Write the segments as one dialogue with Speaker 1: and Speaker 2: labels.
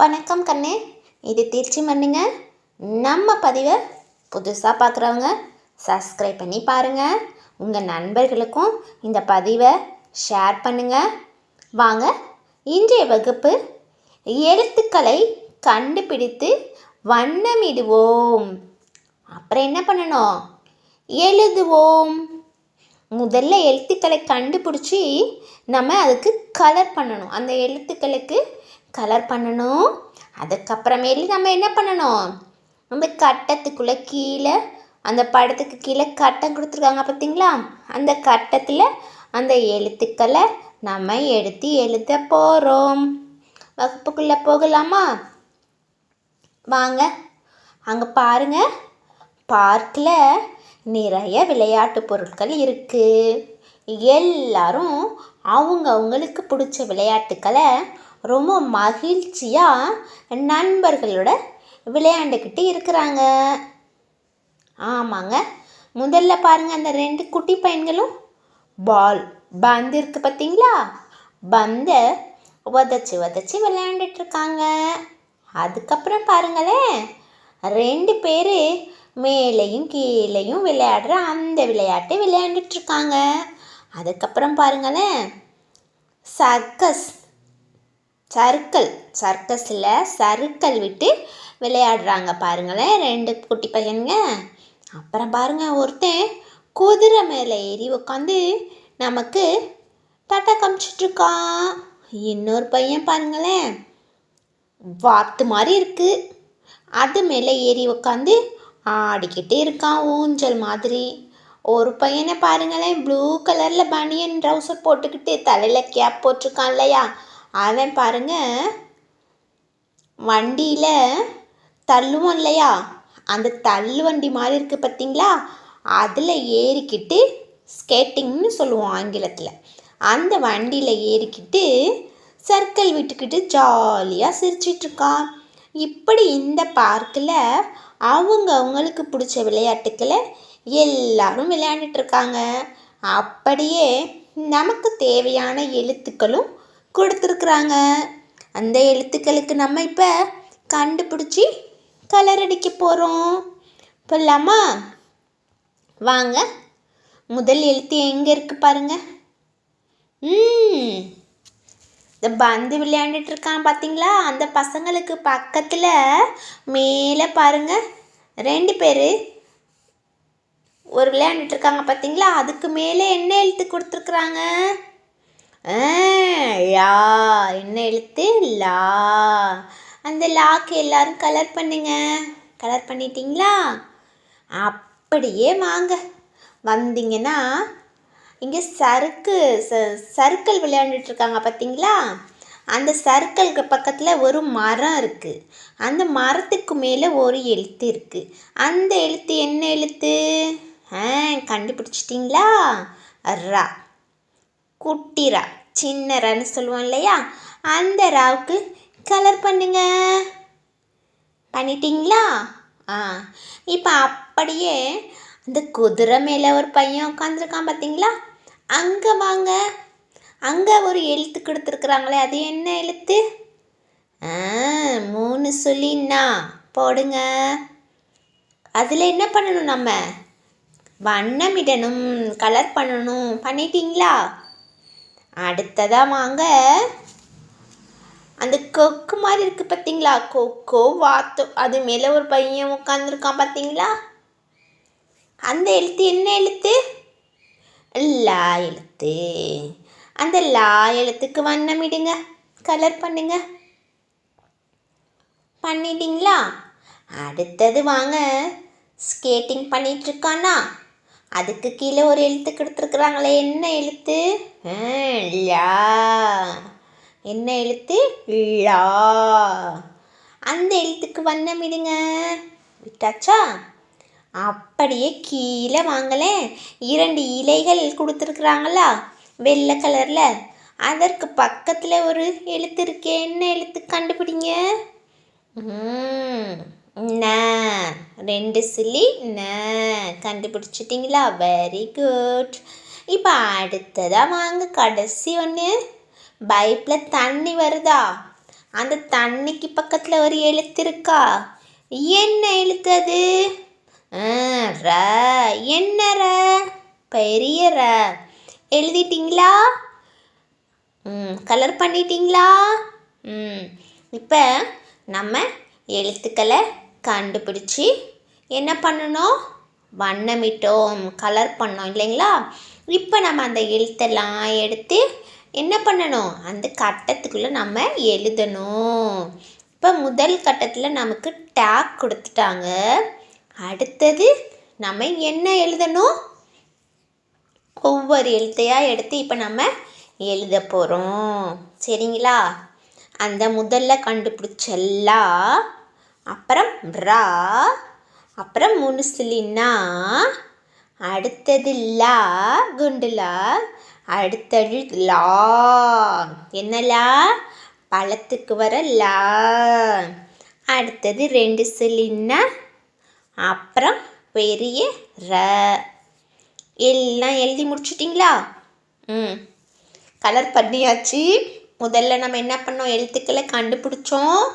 Speaker 1: வணக்கம் கண்ணே. இது திருச்சி மண்ணுங்க. நம்ம பதிவை புதுசாக பார்க்குறவங்க சப்ஸ்கிரைப் பண்ணி பாருங்கள் உங்கள் நண்பர்களுக்கும் இந்த பதிவை ஷேர் பண்ணுங்கள் வாங்க இன்றைய வகுப்பு எழுத்துக்களை கண்டுபிடித்து வண்ணமிடுவோம். அப்புறம் என்ன பண்ணணும்? எழுதுவோம். முதல்ல எழுத்துக்களை கண்டுபிடிச்சி நம்ம அதுக்கு கலர் பண்ணணும். அந்த எழுத்துக்களுக்கு கலர் பண்ணணும். அதுக்கப்புறமேலி நம்ம என்ன பண்ணணும்? நம்ம கட்டத்துக்குள்ளே கீழே அந்த படத்துக்கு கீழே கட்டம் கொடுத்துருக்காங்க பார்த்தீங்களா அந்த கட்டத்தில் அந்த எழுத்துக்களை நம்ம எடுத்து எழுத போகிறோம் வகுப்புக்குள்ளே போகலாமா? வாங்க. அங்கே பாருங்க. பார்க்கில் நிறைய விளையாட்டு பொருட்கள் இருக்குது எல்லாரும் அவங்க அவங்களுக்கு பிடிச்ச விளையாட்டுக்களை ரொம்ப மகிழ்ச்சியாக நண்பர்களோட விளையாண்டுக்கிட்டு இருக்கிறாங்க. ஆமாங்க. முதல்ல பாருங்கள் அந்த ரெண்டு குட்டி பையன்களும் பால் பந்து இருக்கு பார்த்தீங்களா பந்தை உதச்சி உதச்சி விளையாண்டுட்ருக்காங்க அதுக்கப்புறம் பாருங்களேன். ரெண்டு பேர் மேலேயும் கீழேயும் விளையாடுற அந்த விளையாட்டை விளையாண்டுட்ருக்காங்க அதுக்கப்புறம் பாருங்களேன். சர்க்கஸ் சருக்கள் சர்க்கஸில் சருக்கள் விட்டு விளையாடுறாங்க பாருங்களேன் ரெண்டு குட்டி பையனுங்க. அப்புறம் பாருங்கள் ஒருத்தன் குதிரை மேலே ஏறி உட்காந்து நமக்கு டாட்டா காமிச்சிட்ருக்கான். இன்னொரு பையன் பாருங்களேன் வாத்து மாதிரி இருக்குது அது மேலே ஏறி உட்காந்து ஆடிக்கிட்டே இருக்கான் ஊஞ்சல் மாதிரி. ஒரு பையனை பாருங்களேன் ப்ளூ கலரில் பனியன் ட்ரௌசர் போட்டுக்கிட்டு தலையில் கேப் போட்டிருக்கான் இல்லையா? அவன் பாருங்க வண்டியில் தள்ளுவோம் இல்லையா? அந்த தள்ளு வண்டி மாதிரி இருக்குது பார்த்தீங்களா? அதில் ஏறிக்கிட்டு ஸ்கேட்டிங்னு சொல்லுவோம் ஆங்கிலத்தில். அந்த வண்டியில் ஏறிக்கிட்டு சர்க்கிள் விட்டுக்கிட்டு ஜாலியாக சிரிச்சிட்ருக்கான். இப்படி இந்த பார்க்கில் அவங்க அவங்களுக்கு பிடிச்ச விளையாட்டுக்களை எல்லாரும் விளையாண்டுட்டு இருக்காங்க அப்படியே நமக்கு தேவையான எழுத்துக்களும் கொடுத்துருக்குறாங்க. அந்த எழுத்துக்களுக்கு நம்ம இப்போ கண்டுபிடிச்சி கலர் அடிக்க போகிறோம் போடலாமா? வாங்க. முதல் எழுத்து எங்கே இருக்குது பாருங்க. ம். இந்த பந்து விளையாண்டுட்டு இருக்கான் பார்த்தீங்களா அந்த பசங்களுக்கு பக்கத்தில் மேலே பாருங்க. ரெண்டு பேர் ஒரு விளையாண்டுட்டு இருக்காங்க பார்த்தீங்களா அதுக்கு மேலே என்ன எழுத்து கொடுத்துருக்குறாங்க? லா என்ன எழுத்து? லா. அந்த லாக்கு எல்லாரும் கலர் பண்ணுங்க. கலர் பண்ணிட்டீங்களா? அப்படியே வாங்க. வந்தீங்கன்னா இங்கே சறுக்கு ச சர்க்கிள் விளையாண்டுட்டு இருக்காங்க பார்த்தீங்களா அந்த சர்க்கிளுக்கு பக்கத்தில் ஒரு மரம் இருக்குது அந்த மரத்துக்கு மேலே ஒரு எழுத்து இருக்குது அந்த எழுத்து என்ன எழுத்து? ஆ கண்டுபிடிச்சிட்டிங்களா? ரா. குட்டி ரா சின்ன ரான்னு சொல்லுவோம் இல்லையா? அந்த ராவுக்கு கலர் பண்ணுங்க. பண்ணிட்டீங்களா? ஆ இப்போ அப்படியே அந்த குதிரை மேலே ஒரு பையன் உட்காந்துருக்கான் பார்த்தீங்களா அங்கே வாங்க. அங்கே ஒரு எழுத்து கொடுத்துருக்குறாங்களே அது என்ன எழுத்து? ஆ மூணு சொல்லின்னா போடுங்க. அதில் என்ன பண்ணணும் நம்ம? வண்ணமிடணும் கலர் பண்ணணும். பண்ணிட்டீங்களா? அடுத்ததாக வாங்க. அந்த கொக்கு மாதிரி இருக்குது பார்த்தீங்களா கொக்கோ வாத்தோ அது மேலே ஒரு பையன் உட்காந்துருக்கான் பார்த்தீங்களா அந்த எழுத்து என்ன எழுத்து? லா எழுத்து. அந்த லா எழுத்துக்கு வண்ணமிடுங்க கலர் பண்ணுங்க. பண்ணிட்டீங்களா? அடுத்தது வாங்க. ஸ்கேட்டிங் பண்ணிகிட்ருக்கானா அதுக்கு கீழே ஒரு எழுத்து கொடுத்துருக்குறாங்களே. என்ன எழுத்து? லா. என்ன எழுத்து? லா. அந்த எழுத்துக்கு வண்ணம் விடுங்க விட்டாச்சா? அப்படியே கீழே வாங்கலே இரண்டு இலைகள் கொடுத்துருக்குறாங்களா? வெள்ளை கலரில். அதற்கு பக்கத்தில் ஒரு எழுத்து இருக்கே. என்ன எழுத்து கண்டுபிடிங்க? ந. ரெண்டு சில்லி ந. கண்டுபிடிச்சிட்டிங்களா? வெரி குட் இப்போ அடுத்ததாக வாங்க. கடைசி ஒன்று பைப்பில் தண்ணி வருதா? அந்த தண்ணிக்கு பக்கத்தில் ஒரு எழுத்து இருக்கா? என்ன எழுத்து அது? ஆ, ர. என்ன ர? பெரிய ர. எழுதிட்டீங்களா? ம் கலர் பண்ணிட்டீங்களா? ம் இப்போ நம்ம எழுத்துக்களை கண்டுபிடிச்சி என்ன பண்ணணும்? வண்ணமிட்டோம் கலர் பண்ணோம் இல்லைங்களா? இப்போ நம்ம அந்த எழுத்தெல்லாம் எடுத்து என்ன பண்ணணும்? அந்த கட்டத்துக்குள்ளே நம்ம எழுதணும். இப்போ முதல் கட்டத்தில் நமக்கு டேக் கொடுத்துட்டாங்க. அடுத்தது நம்ம என்ன எழுதணும்? ஒவ்வொரு எழுத்தையாக எடுத்து இப்போ நம்ம எழுத போகிறோம் சரிங்களா? அந்த முதல்ல கண்டுபிடிச்செல்லாம் அப்புறம் ரா அப்புறம் முனுசுலின்னா அடுத்தது லா குண்டுலா அடுத்தது லா. என்னலா பழத்துக்கு வர லா. அடுத்தது ரெண்டு சிலின்னா அப்புறம் பெரிய ர. எல்லாம் எழுதி முடிச்சிட்டிங்களா? ம். கலர் பண்ணியாச்சு. முதல்ல நம்ம என்ன பண்ணோம்? எழுத்துக்களை கண்டுபிடிச்சோம்.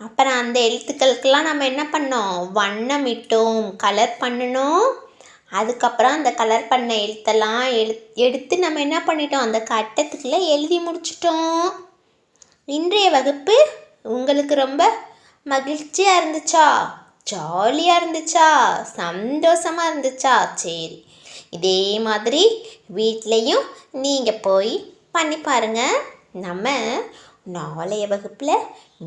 Speaker 1: அப்புறம் அந்த எழுத்துக்களுக்கெல்லாம் நம்ம என்ன பண்ணோம்? வண்ணமிட்டோம் கலர் பண்ணணும் அதுக்கப்புறம் அந்த கலர் பண்ண எழுத்தெல்லாம் எழு எடுத்து நம்ம என்ன பண்ணிட்டோம்? அந்த கட்டத்துக்குள்ளே எழுதி முடிச்சிட்டோம். இன்றைய வகுப்பு உங்களுக்கு ரொம்ப மகிழ்ச்சியாக இருந்துச்சா? ஜாலியாக இருந்துச்சா? சந்தோஷமாக இருந்துச்சா? சரி இதே மாதிரி வீட்லேயும் நீங்கள் போய் பண்ணி பாருங்கள் நம்ம நாளைய வகுப்பில்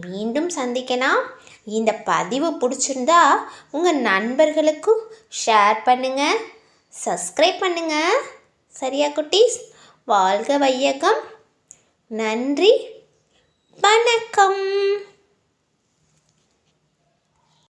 Speaker 1: மீண்டும் சந்திக்கலாம். இந்த பதிவு பிடிச்சிருந்தா உங்கள் நண்பர்களுக்கும் ஷேர் பண்ணுங்கள் சப்ஸ்கிரைப் பண்ணுங்கள் சரியா குட்டீஸ்? வாழ்க வையகம். நன்றி. வணக்கம்.